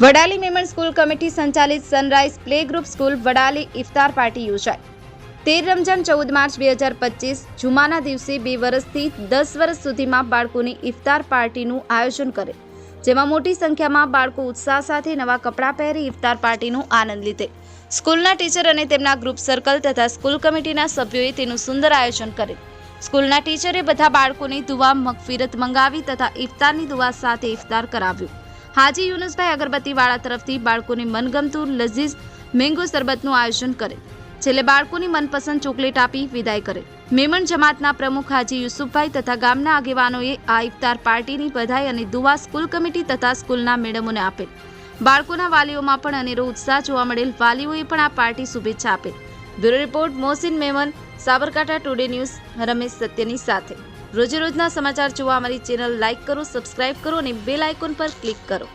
Vadali Memon school committee સંચાલિત Sunrise play group school Vadali iftar party યોજાઈ. તેર રમજાન ચૌદ માર્ચ બે હજાર પચીસ જુમાના દિવસે બે વર્ષથી દસ વર્ષ સુધીમાં બાળકોની ઇફતાર પાર્ટીનું આયોજન કરે, જેમાં મોટી સંખ્યામાં બાળકો ઉત્સાહ સાથે નવા કપડાં પહેરી ઇફતાર પાર્ટીનો આનંદ લીધે. સ્કૂલના ટીચર અને તેમના ગ્રુપ સર્કલ તથા સ્કૂલ કમિટીના સભ્યોએ તેનું સુંદર આયોજન કરે સ્કૂલના ટીચરે બધા બાળકોને દુવા મગફિરત મંગાવી તથા ઇફતારની દુવા સાથે ઇફતાર કરાવ્યું. હાજી યુનુસભાઈ અગરબત્તીવાળા તરફથી બાળકોને મનગમતું લઝીઝ મેંગો શરબતનું આયોજન કરે. છેલ્લે બાળકોની મનપસંદ ચોકલેટ આપી વિદાય કરે. મેમણ જમાતના પ્રમુખ હાજી યુસુફભાઈ તથા ગામના આગેવાનોએ આ ઇફતાર પાર્ટીની બધાઈ અને દુવા સ્કૂલ કમિટી તથા સ્કૂલના મેડમોને આપેલ. બાળકોના વાલીઓમાં પણ અનેરો ઉત્સાહ જોવા મળેલ વાલીઓએ પણ આ પાર્ટી શુભેચ્છા આપેલ. Bureau report Mohsin Memon, Sabarkantha Today News, Ramesh સત્યની સાથે. રોજે રોજના સમાચાર જોવા અમારી ચેનલ લાઇક કરો, સબસ્ક્રાઇબ કરો અને બેલ આઇકોન પર ક્લિક કરો.